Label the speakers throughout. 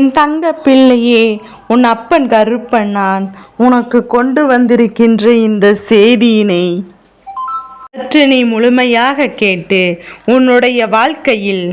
Speaker 1: என் தங்க பிள்ளையே உன் அப்பன் கருப்பன் நான் உனக்கு கொண்டு வந்திருக்கின்ற இந்த செய்தியினை சற்று நீ முழுமையாக கேட்டு உன்னுடைய வாழ்க்கையில்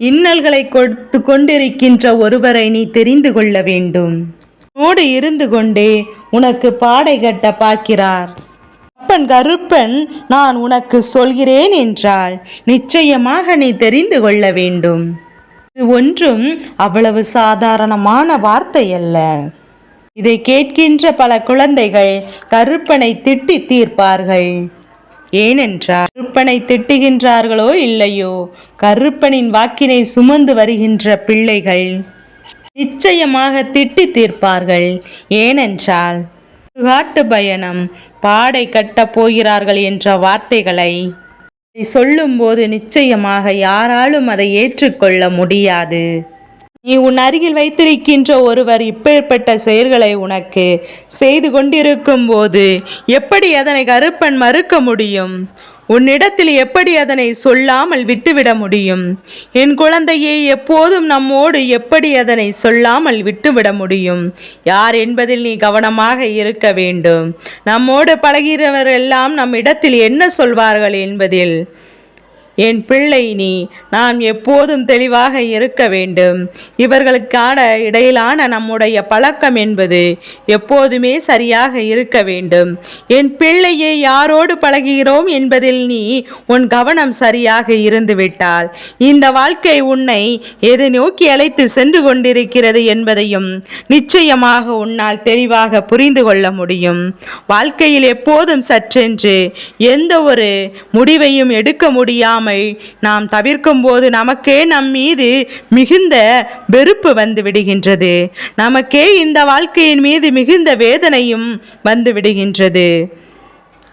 Speaker 1: இன்னல்களை கொடுத்து கொண்டிருக்கின்ற ஒருவரை நீ தெரிந்து கொள்ள வேண்டும். உன்னோடு இருந்து கொண்டே உனக்கு பாடை கட்ட பார்க்கிறார். அப்பன் கருப்பன் நான் உனக்கு சொல்கிறேன் என்றால் நிச்சயமாக நீ தெரிந்து கொள்ள வேண்டும். இது ஒன்றும் அவ்வளவு சாதாரணமான வார்த்தை அல்ல. இதை கேட்கின்ற பல குழந்தைகள் கருப்பனை திட்டி தீர்ப்பார்கள். ஏனென்றால் கருப்பனை திட்டுகின்றார்களோ இல்லையோ கருப்பனின் வாக்கினை சுமந்து வருகின்ற பிள்ளைகள் நிச்சயமாக திட்டி தீர்ப்பார்கள். ஏனென்றால் காட்டு பயணம் பாடை கட்டப் போகிறார்கள் என்ற வார்த்தைகளை சொல்லும்போது நிச்சயமாக யாராலும் அதை ஏற்றுக்கொள்ள முடியாது. நீ உன் அருகில் வைத்திருக்கின்ற ஒருவர் இப்பேற்பட்ட செயல்களை உனக்கு செய்து கொண்டிருக்கும் போது எப்படி அதனை கருப்பன் மறுக்க முடியும்? உன்னிடத்தில் எப்படி அதனை சொல்லாமல் விட்டுவிட முடியும்? என் குழந்தையை எப்போதும் நம்மோடு எப்படி அதனை சொல்லாமல் விட்டுவிட முடியும்? யார் என்பதில் நீ கவனமாக இருக்க வேண்டும். நம்மோடு பழகிறவரெல்லாம் நம் இடத்தில் என்ன சொல்வார்கள் என்பதில்? என் பிள்ளை நீ நாம் எப்போதும் தெளிவாக இருக்க வேண்டும். இவர்களுக்கான இடையிலான நம்முடைய பழக்கம் என்பது எப்போதுமே சரியாக இருக்க வேண்டும். என் பிள்ளையை யாரோடு பழகுகிறோம் என்பதில் நீ உன் கவனம் சரியாக இருந்துவிட்டால் இந்த வாழ்க்கை உன்னை எது நோக்கி அழைத்து சென்று கொண்டிருக்கிறது என்பதையும் நிச்சயமாக உன்னால் தெளிவாக புரிந்து கொள்ள முடியும். வாழ்க்கையில் எப்போதும் சற்றென்று எந்த ஒரு முடிவையும் எடுக்க முடியாமல் நாம் தவிர்க்கும் போது நமக்கே நம் மீது மிகுந்த வெறுப்பு வந்து விடுகின்றது. நமக்கே இந்த வாழ்க்கையின் மீது மிகுந்த வேதனையும் வந்து விடுகின்றது.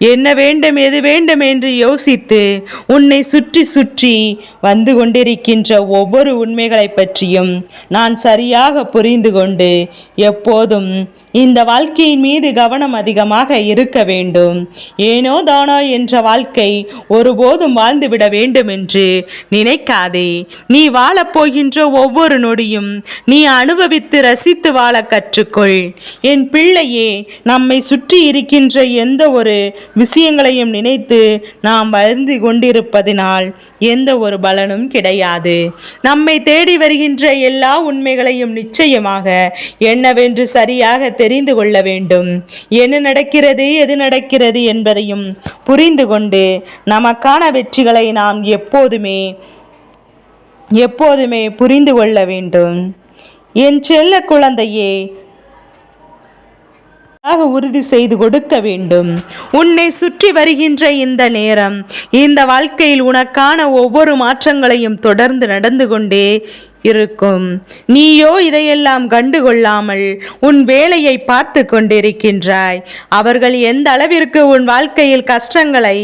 Speaker 1: என்ன வேண்டும் எது வேண்டும் என்று யோசித்து உன்னை சுற்றி சுற்றி வந்து கொண்டிருக்கின்ற ஒவ்வொரு உண்மைகளை பற்றியும் நான் சரியாக புரிந்து கொண்டு எப்போதும் இந்த வாழ்க்கையின் மீது கவனம் அதிகமாக இருக்க வேண்டும். ஏனோ தானோ என்ற வாழ்க்கை ஒருபோதும் வாழ்ந்துவிட வேண்டும் என்று நினைக்காதே. நீ வாழப்போகின்ற ஒவ்வொரு நொடியும் நீ அனுபவித்து ரசித்து வாழ கற்றுக்கொள். என் பிள்ளையே நம்மை சுற்றி இருக்கின்ற எந்த ஒரு விஷயங்களையும் நினைத்து நாம் வருந்து கொண்டிருப்பதினால் எந்த ஒரு பலனும் கிடையாது. நம்மை தேடி வருகின்ற எல்லா உண்மைகளையும் நிச்சயமாக என்னவென்று சரியாக தெரிந்து கொள்ள வேண்டும். என்ன நடக்கிறது எது நடக்கிறது என்பதையும் புரிந்து கொண்டு நமக்கான வெற்றிகளை நாம் எப்போதுமே எப்போதுமே புரிந்து கொள்ள வேண்டும். என் செல்ல குழந்தையே உறுதி செய்து கொடுக்க வேண்டும். உன்னை சுற்றி வருகின்ற இந்த நேரம் இந்த வாழ்க்கையில் உனக்கான ஒவ்வொரு மாற்றங்களையும் தொடர்ந்து நடந்து கொண்டே இருக்கும். நீயோ இதையெல்லாம் கண்டுகொள்ளாமல் உன் வேலையை பார்த்து கொண்டிருக்கின்றாய். அவர்கள் எந்த அளவிற்கு உன் வாழ்க்கையில் கஷ்டங்களை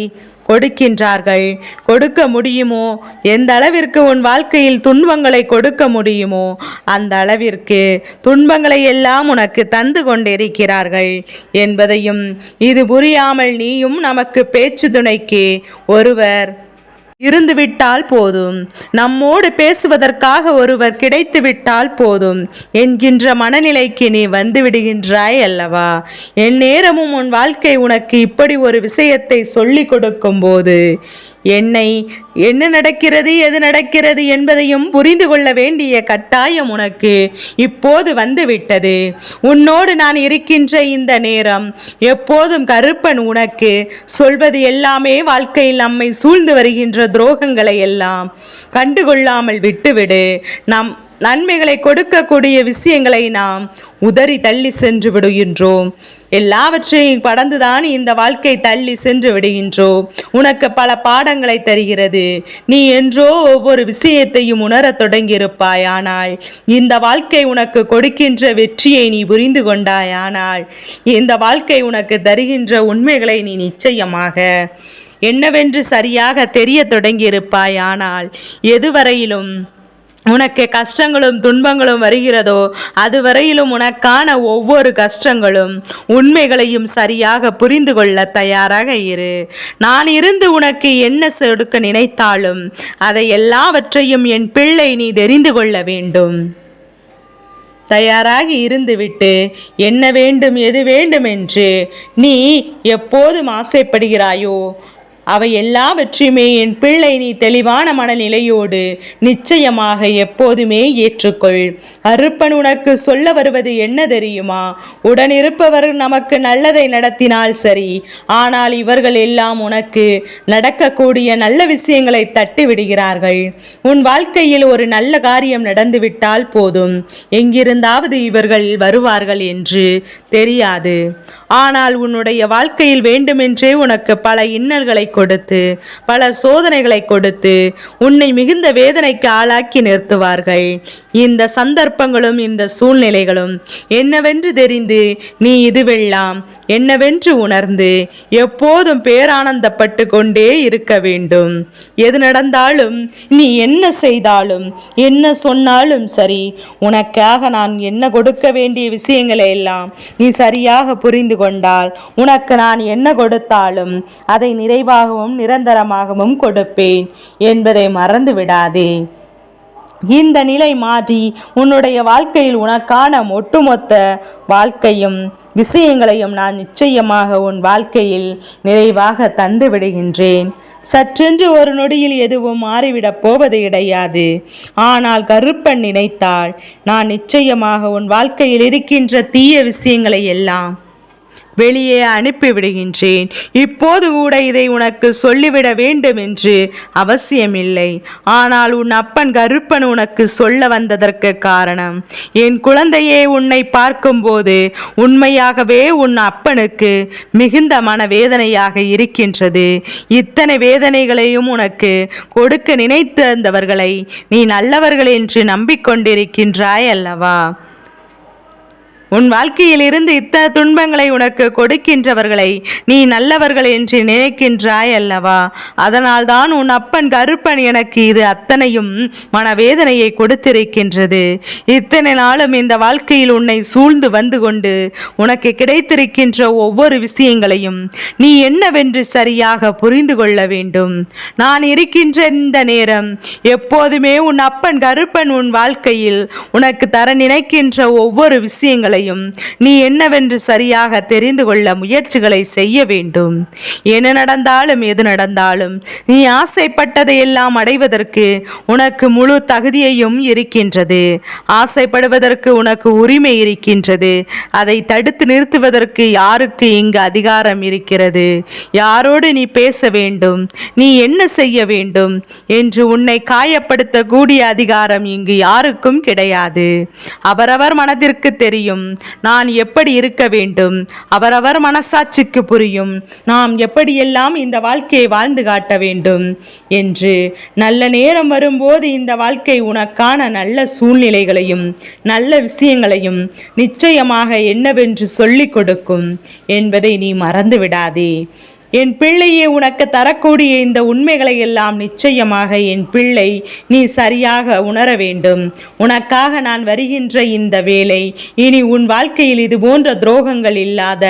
Speaker 1: கொடுக்கின்றார்கள்? கொடுக்க முடியுமோ? எந்த அளவிற்கு உன் வாழ்க்கையில் துன்பங்களை கொடுக்க முடியுமோ? அந்த அளவிற்கு துன்பங்களை எல்லாம் உனக்கு தந்து கொண்டிருக்கிறார்கள் என்பதையும் இது புரியாமல் நீயும் நமக்கு பேச்சு துணைக்கு ஒருவர் இருந்துவிட்டால் போதும். நம்மோடு பேசுவதற்காக ஒருவர் கிடைத்துவிட்டால் போதும். என்கின்ற மனநிலைக்கு நீ வந்துவிடுகின்றாய் அல்லவா? என் நேரமும் உன் வாழ்க்கை உனக்கு இப்படி ஒரு விஷயத்தை சொல்லிக் கொடுக்கும் போது என்னை என்ன நடக்கிறது எது நடக்கிறது என்பதையும் புரிந்து கொள்ள வேண்டிய கட்டாயம் உனக்கு இப்போது வந்துவிட்டது. உன்னோடு நான் இருக்கின்ற இந்த நேரம் எப்போதும் கருப்பன் உனக்கு சொல்வது எல்லாமே வாழ்க்கையில் நம்மை சூழ்ந்து வருகின்ற துரோகங்களை எல்லாம் கண்டுகொள்ளாமல் விட்டுவிடு. நம் நன்மைகளை கொடுக்கக்கூடிய விஷயங்களை நாம் உதறி தள்ளி சென்று விடுகின்றோம். எல்லாவற்றையும் கடந்துதான் இந்த வாழ்க்கை தள்ளி சென்று விடுகின்றோம். உனக்கு பல பாடங்களை தருகிறது. நீ என்றோ ஒவ்வொரு விஷயத்தையும் உணரத் தொடங்கியிருப்பாய். ஆனால் இந்த வாழ்க்கை உனக்கு கொடுக்கின்ற வெற்றியை நீ புரிந்து கொண்டாயானால் இந்த வாழ்க்கை உனக்கு தருகின்ற உண்மைகளை நீ நிச்சயமாக என்னவென்று சரியாக தெரிய தொடங்கியிருப்பாய். ஆனால் எதுவரையிலும் உனக்கு கஷ்டங்களும் துன்பங்களும் வருகிறதோ அதுவரையிலும் உனக்கான ஒவ்வொரு கஷ்டங்களும் உண்மைகளையும் சரியாக புரிந்து கொள்ள தயாராக இரு. நான் இருந்து உனக்கு என்ன செடுக்க நினைத்தாலும் அதை எல்லாவற்றையும் என் பிள்ளை நீ தெரிந்து கொள்ள வேண்டும். தயாராகி இருந்துவிட்டு என்ன வேண்டும் எது வேண்டும் என்று நீ எப்போதும் ஆசைப்படுகிறாயோ அவை எல்லாவற்றையுமே என் பிள்ளை நீ தெளிவான மனநிலையோடு நிச்சயமாக எப்போதுமே ஏற்றுக்கொள். அருப்பன் உனக்கு சொல்ல வருவது என்ன தெரியுமா? உடனிருப்பவர் நமக்கு நல்லதை நடத்தினால் சரி. ஆனால் இவர்கள் எல்லாம் உனக்கு நடக்கக்கூடிய நல்ல விஷயங்களை தட்டி விடுகிறார்கள் உன் வாழ்க்கையில் ஒரு நல்ல காரியம் நடந்துவிட்டால் போதும். எங்கிருந்தாவது இவர்கள் வருவார்கள் என்று தெரியாது. ஆனால் உன்னுடைய வாழ்க்கையில் வேண்டுமென்றே உனக்கு பல இன்னல்களை கொடுத்து பல சோதனைகளை கொடுத்து உன்னை மிகுந்த வேதனைக்கு ஆளாக்கி நிறுத்துவார்கள். இந்த சந்தர்ப்பங்களும் இந்த சூழ்நிலைகளும் என்னவென்று தெரிந்து நீ இதுவெல்லாம் என்னவென்று உணர்ந்து எப்போதும் பேரானந்தப்பட்டு கொண்டே இருக்க வேண்டும். எது நடந்தாலும் நீ என்ன செய்தாலும் என்ன சொன்னாலும் சரி உனக்காக நான் என்ன கொடுக்க வேண்டிய விஷயங்களை எல்லாம் நீ சரியாக புரிந்து கொண்டால் உனக்கு நான் என்ன கொடுத்தாலும் அதை நிறைவாக நிறைவாகவும் நிரந்தரமாகவும் கொடுப்பேன் என்பதை மறந்து விடாதே இந்த நிலை மாற்றி உன்னுடைய வாழ்க்கையில் உனக்கான ஒட்டுமொத்த வாழ்க்கையும் விஷயங்களையும் நான் நிச்சயமாக உன் வாழ்க்கையில் நிறைவாக தந்து விடுகின்றேன். சற்றென்று ஒரு நொடியில் எதுவும் மாறிவிடப் போவது கிடையாது. ஆனால் கருப்பன் நினைத்தால் நான் நிச்சயமாக உன் வாழ்க்கையில் இருக்கின்ற தீய விஷயங்களை எல்லாம் வெளியே அனுப்பிவிடுகின்றேன். இப்போது கூட இதை உனக்கு சொல்லிவிட வேண்டும் என்று அவசியமில்லை. ஆனால் உன் அப்பன் கருப்பன் உனக்கு சொல்ல வந்ததற்கு காரணம். என் குழந்தையே உன்னை பார்க்கும்போது உண்மையாகவே உன் அப்பனுக்கு மிகுந்த மனவேதனையாக இருக்கின்றது. இத்தனை வேதனைகளையும் உனக்கு கொடுக்க நினைத்திருந்தவர்களை நீ நல்லவர்கள் என்று நம்பிக்கொண்டிருக்கின்றாய் அல்லவா உன் வாழ்க்கையில் இருந்து இத்தனை துன்பங்களை உனக்கு கொடுக்கின்றவர்களை நீ நல்லவர்கள் என்று நினைக்கின்றாய் அல்லவா? அதனால்தான் உன் அப்பன் கருப்பன் எனக்கு இது அத்தனையும் மனவேதனையை கொடுத்திருக்கின்றது. இத்தனை நாளும் இந்த வாழ்க்கையில் உன்னை சூழ்ந்து வந்து கொண்டு உனக்கு கிடைத்திருக்கின்ற ஒவ்வொரு விஷயங்களையும் நீ என்னவென்று சரியாக புரிந்து கொள்ள வேண்டும். நான் இருக்கின்ற இந்த நேரம். எப்போதுமே உன் அப்பன் கருப்பன் உன் வாழ்க்கையில் உனக்கு தர நினைக்கின்ற ஒவ்வொரு விஷயங்களையும் நீ என்னவென்று சரியாக தெரிந்து கொள்ள முயற்சிகளை செய்ய வேண்டும். என்ன நடந்தாலும் எது நடந்தாலும் நீ ஆசைப்பட்டதை எல்லாம் அடைவதற்கு உனக்கு முழு தகுதியையும் இருக்கின்றது. ஆசைப்படுவதற்கு உனக்கு உரிமை இருக்கின்றது. அதை தடுத்து நிறுத்துவதற்கு யாருக்கு இங்கு அதிகாரம் இருக்கிறது? யாரோடு நீ பேச வேண்டும்? நீ என்ன செய்ய வேண்டும்? என்று உன்னை காயப்படுத்தக்கூடிய அதிகாரம் இங்கு யாருக்கும் கிடையாது. அவரவர் மனதிற்கு தெரியும். நான் எப்படி இருக்க வேண்டும்? அவரவர் மனசாட்சிக்கு புரியும். நாம் எப்படியெல்லாம் இந்த வாழ்க்கையை வாழ்ந்து காட்ட வேண்டும்? என்று நல்ல நேரம் வரும்போது இந்த வாழ்க்கை உனக்கான நல்ல சூழ்நிலைகளையும் நல்ல விஷயங்களையும் நிச்சயமாக என்னவென்று சொல்லிக் கொடுக்கும் என்பதை நீ மறந்து விடாதே என் பிள்ளையே உனக்கு தரக்கூடிய இந்த உண்மைகளை எல்லாம் நிச்சயமாக என் பிள்ளை நீ சரியாக உணர வேண்டும். உனக்காக நான் வருகின்ற இந்த வேலை இனி உன் வாழ்க்கையில் இது போன்ற துரோகங்கள் இல்லாத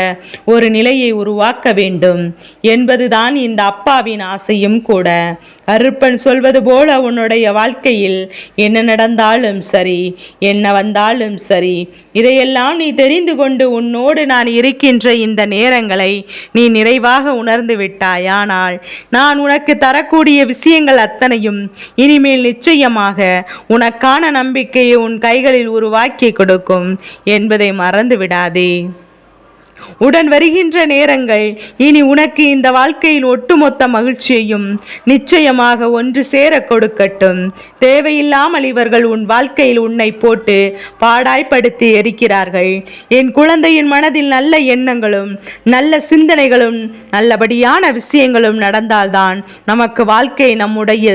Speaker 1: ஒரு நிலையை உருவாக்க வேண்டும். என்பதுதான் இந்த அப்பாவின் ஆசையும் கூட. அருப்பன் சொல்வது போல உன்னுடைய வாழ்க்கையில் என்ன நடந்தாலும் சரி என்ன வந்தாலும் சரி இதையெல்லாம் நீ தெரிந்து கொண்டு உன்னோடு நான் இருக்கின்ற இந்த நேரங்களை நீ நிறைவாக உணர்ந்து விட்டாயானால் நான் உனக்கு தரக்கூடிய விஷயங்கள் அத்தனையும் இனிமேல் நிச்சயமாக உனக்கான நம்பிக்கையை உன் கைகளில் உருவாக்கி கொடுக்கும் என்பதை மறந்து விடாதே உடன் வருகின்ற நேரங்கள் இனி உனக்கு இந்த வாழ்க்கையின் ஒட்டுமொத்த மகிழ்ச்சியையும் நிச்சயமாக ஒன்று சேர கொடுக்கட்டும். தேவையில்லாமல் இவர்கள் உன் வாழ்க்கையில் உன்னை போட்டு பாடாய்ப்படுத்தி எரிக்கிறார்கள். என் குழந்தையின் மனதில் நல்ல எண்ணங்களும் நல்ல சிந்தனைகளும் நல்லபடியான விஷயங்களும் நடந்தால்தான் நமக்கு வாழ்க்கை நம்முடைய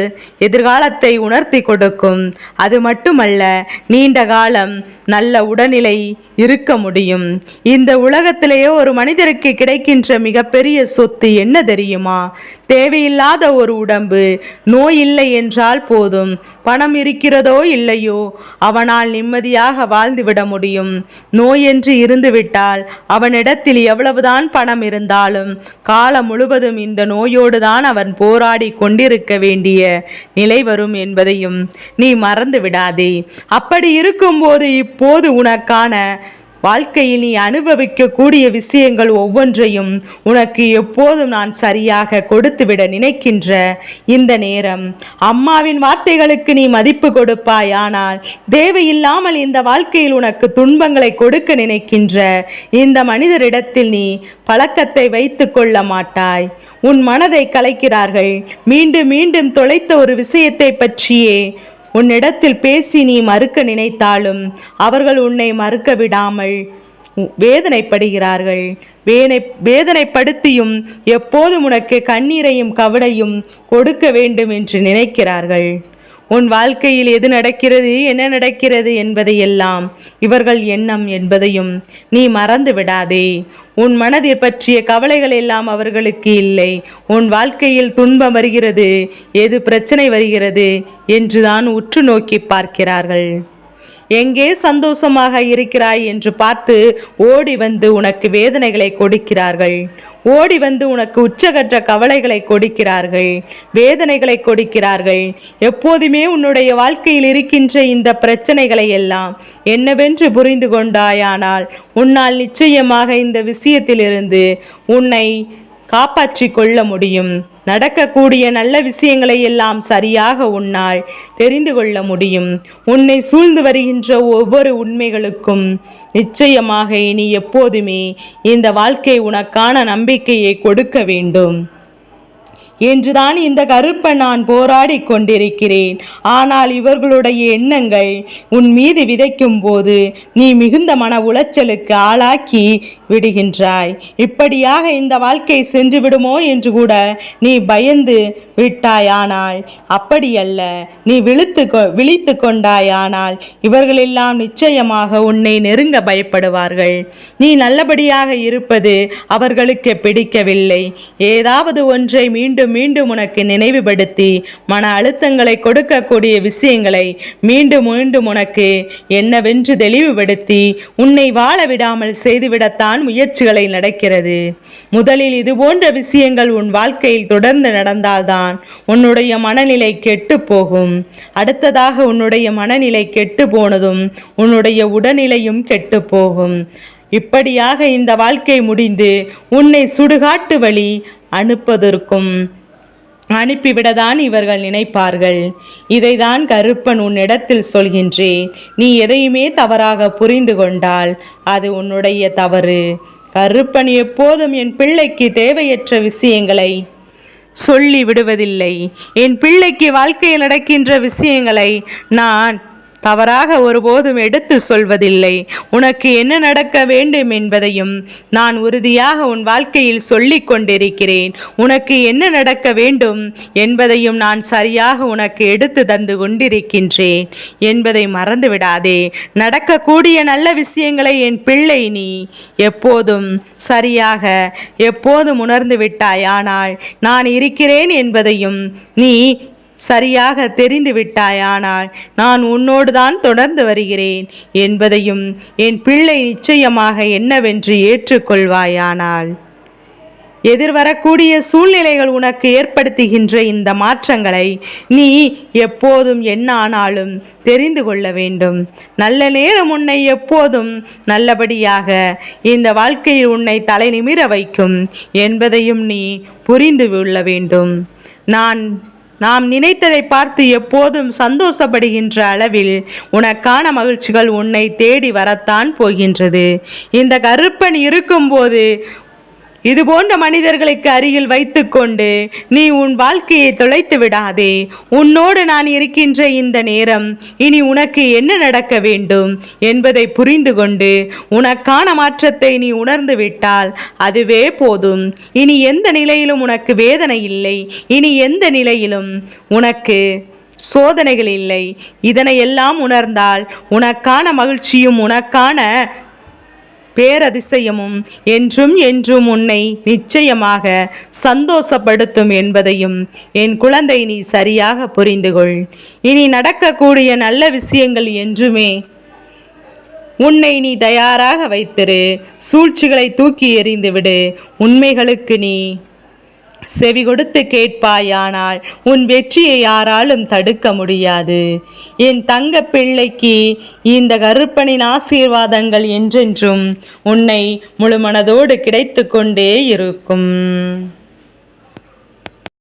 Speaker 1: எதிர்காலத்தை உணர்த்தி கொடுக்கும். அது மட்டுமல்ல நீண்ட காலம் நல்ல உடல்நிலை இருக்க முடியும். இந்த உலகத்தில் உலகத்திலேயே ஒரு மனிதருக்கு கிடைக்கின்ற மிகப்பெரிய சொத்து என்ன தெரியுமா? தேவையில்லாத ஒரு உடம்பு நோய் இல்லை என்றால் போதும். பணம் இருக்கிறதோ இல்லையோ அவனால் நிம்மதியாக வாழ்ந்துவிட முடியும். நோய் என்று இருந்துவிட்டால் அவனிடத்தில் எவ்வளவுதான் பணம் இருந்தாலும் காலம் முழுவதும் இந்த நோயோடு தான் அவன் போராடி கொண்டிருக்க வேண்டிய நிலை வரும் என்பதையும் நீ மறந்து விடாதே அப்படி இருக்கும்போது இப்போது உனக்கான வாழ்க்கையில் நீ அனுபவிக்கக்கூடிய விஷயங்கள் ஒவ்வொன்றையும் உனக்கு எப்போதும் நான் சரியாக கொடுத்துவிட நினைக்கின்ற இந்த நேரம். அம்மாவின் வார்த்தைகளுக்கு நீ மதிப்பு கொடுப்பாய். ஆனால் தேவையில்லாமல் இந்த வாழ்க்கையில் உனக்கு துன்பங்களை கொடுக்க நினைக்கின்ற இந்த மனிதரிடத்தில் நீ பழக்கத்தை வைத்து கொள்ள மாட்டாய். உன் மனதை கலைக்கிறார்கள். மீண்டும் மீண்டும் தொலைத்த ஒரு விஷயத்தை பற்றியே உன்னிடத்தில் பேசி நீ மறுக்க நினைத்தாலும் அவர்கள் உன்னை மறுக்க விடாமல் வேதனைப்படுகிறார்கள். வேனை வேதனைப்படுத்தியும் எப்போதும் உனக்கு கண்ணீரையும் கவலையும் கொடுக்க வேண்டும் என்று நினைக்கிறார்கள். உன் வாழ்க்கையில் எது நடக்கிறது என்ன நடக்கிறது என்பதையெல்லாம் இவர்கள் எண்ணம் என்பதையும் நீ மறந்து விடாதே. உன் மனதில் பற்றிய கவலைகள் எல்லாம் அவர்களுக்கு இல்லை. உன் வாழ்க்கையில் துன்பம் வருகிறது எது பிரச்சனை வருகிறது என்றுதான் உற்று நோக்கி பார்க்கிறார்கள். எங்கே சந்தோஷமாக இருக்கிறாய் என்று பார்த்து ஓடி வந்து உனக்கு வேதனைகளை கொடுக்கிறார்கள். ஓடி வந்து உனக்கு உச்சகற்ற கவலைகளை கொடுக்கிறார்கள். வேதனைகளை கொடுக்கிறார்கள். எப்போதுமே உன்னுடைய வாழ்க்கையில் இருக்கின்ற இந்த பிரச்சனைகளை எல்லாம் என்னவென்று புரிந்து கொண்டாயானால் உன்னால் நிச்சயமாக இந்த விஷயத்திலிருந்து உன்னை காப்பாற்றி கொள்ள முடியும். நடக்கக்கூடிய நல்ல விஷயங்களை எல்லாம் சரியாக உன்னால் தெரிந்து கொள்ள முடியும். உன்னை சூழ்ந்து வருகின்ற ஒவ்வொரு உண்மைகளுக்கும் நிச்சயமாக இனி எப்போதுமே இந்த வாழ்க்கை உனக்கான நம்பிக்கையை கொடுக்க வேண்டும். என்றுதான் இந்த கருப்பை நான் போராடி கொண்டிருக்கிறேன். ஆனால் இவர்களுடைய எண்ணங்கள் உன் மீது விதைக்கும் போது நீ மிகுந்த மன உளைச்சலுக்கு ஆளாக்கி விடுகின்றாய். இப்படியாக இந்த வாழ்க்கை சென்று விடுமோ என்று கூட நீ பயந்து விட்டாயானால் அப்படியல்ல. நீ விழுத்து விழித்து கொண்டாயானால் இவர்களெல்லாம் நிச்சயமாக உன்னை நெருங்க பயப்படுவார்கள். நீ நல்லபடியாக இருப்பது அவர்களுக்கு பிடிக்கவில்லை. ஏதாவது ஒன்றை மீண்டும் மீண்டும் உனக்கு நினைவுபடுத்தி மன அழுத்தங்களை கொடுக்கக்கூடிய விஷயங்களை மீண்டும் மீண்டும் உனக்கு என்னவென்று தெளிவுபடுத்தி உன்னை வாழ விடாமல் செய்துவிடத்தான் முயற்சிகளை நடக்கிறது. முதலில் இது போன்ற விஷயங்கள் உன் வாழ்க்கையில் தொடர்ந்து நடந்தால்தான் உன்னுடைய மனநிலை கெட்டு போகும். அடுத்ததாக உன்னுடைய மனநிலை கெட்டு போனதும் உன்னுடைய உடல்நிலையும் கெட்டு போகும். இப்படியாக இந்த வாழ்க்கை முடிந்து உன்னை சுடுகாட்டு வழி அனுப்பதற்கும் அனுப்பிவிடதான் இவர்கள் நினைப்பார்கள். இதைதான் கருப்பன் உன்னிடத்தில் சொல்கின்றேன் நீ எதையுமே தவறாக புரிந்து கொண்டால் அது உன்னுடைய தவறு. கருப்பன் எப்போதும் என் பிள்ளைக்கு தேவையற்ற விஷயங்களை சொல்லி விடுவதில்லை என் பிள்ளைக்கு வாழ்க்கையில் நடக்கின்ற விஷயங்களை நான் தவறாக ஒருபோதும் எடுத்து சொல்வதில்லை. உனக்கு என்ன நடக்க வேண்டும் என்பதையும் நான் உறுதியாக உன் வாழ்க்கையில் சொல்லிக் கொண்டிருக்கிறேன். உனக்கு என்ன நடக்க வேண்டும் என்பதையும் நான் சரியாக உனக்கு எடுத்து தந்து கொண்டிருக்கின்றேன் என்பதை மறந்துவிடாதே. நடக்கக்கூடிய நல்ல விஷயங்களை என் பிள்ளை நீ எப்போதும் சரியாக எப்போதும் உணர்ந்து விட்டாய். ஆனால் நான் இருக்கிறேன் என்பதையும் நீ சரியாக தெரிந்து விட்டாயானால் நான் உன்னோடு தான் தொடர்ந்து வருகிறேன் என்பதையும் என் பிள்ளை நிச்சயமாக என்னவென்று ஏற்றுக்கொள்வாயானால். எதிர்வரக்கூடிய சூழ்நிலைகள் உனக்கு ஏற்படுத்துகின்ற இந்த மாற்றங்களை நீ எப்போதும் என்ன ஆனாலும் தெரிந்து கொள்ள வேண்டும். நல்ல நேரம் உன்னை எப்போதும் நல்லபடியாக இந்த வாழ்க்கையில் உன்னை தலை நிமிர வைக்கும் என்பதையும் நீ புரிந்து கொள்ள வேண்டும். நான் நாம் நினைத்ததை பார்த்து எப்போதும் சந்தோஷப்படுகின்ற அளவில் உனக்கான மகிழ்ச்சிகள் உன்னை தேடி வரத்தான் போகின்றது. இந்த கருப்பன் இருக்கும்போது இது போன்ற மனிதர்களுக்கு அருகில் வைத்துக்கொண்டு நீ உன் வாழ்க்கையை தொலைத்து விடாதே. உன்னோடு நான் இருக்கின்ற இந்த நேரம் இனி உனக்கு என்ன நடக்க வேண்டும் என்பதை புரிந்து கொண்டு உனக்கான மாற்றத்தை நீ உணர்ந்து விட்டால் அதுவே போதும். இனி எந்த நிலையிலும் உனக்கு வேதனை இல்லை. இனி எந்த நிலையிலும் உனக்கு சோதனைகள் இல்லை. இதனையெல்லாம் உணர்ந்தால் உனக்கான மகிழ்ச்சியும் உனக்கான பேரதிசயமும் என்றும் என்றும் உன்னை நிச்சயமாக சந்தோஷப்படுத்தும் என்பதையும் என் குழந்தை நீ சரியாக புரிந்துகொள். இனி நடக்கக்கூடிய நல்ல விஷயங்கள் என்றுமே உன்னை நீ தயாராக வைத்திரு. சூழ்ச்சிகளை தூக்கி எறிந்துவிடு. உண்மைகளுக்கு நீ செவி கொடுத்து கேட்பாயானால் உன் வெற்றியை யாராலும் தடுக்க முடியாது. என் தங்க பிள்ளைக்கு இந்த கருப்பனின் ஆசீர்வாதங்கள் என்றென்றும் உன்னை முழுமனதோடு கிடைத்து கொண்டே இருக்கும்.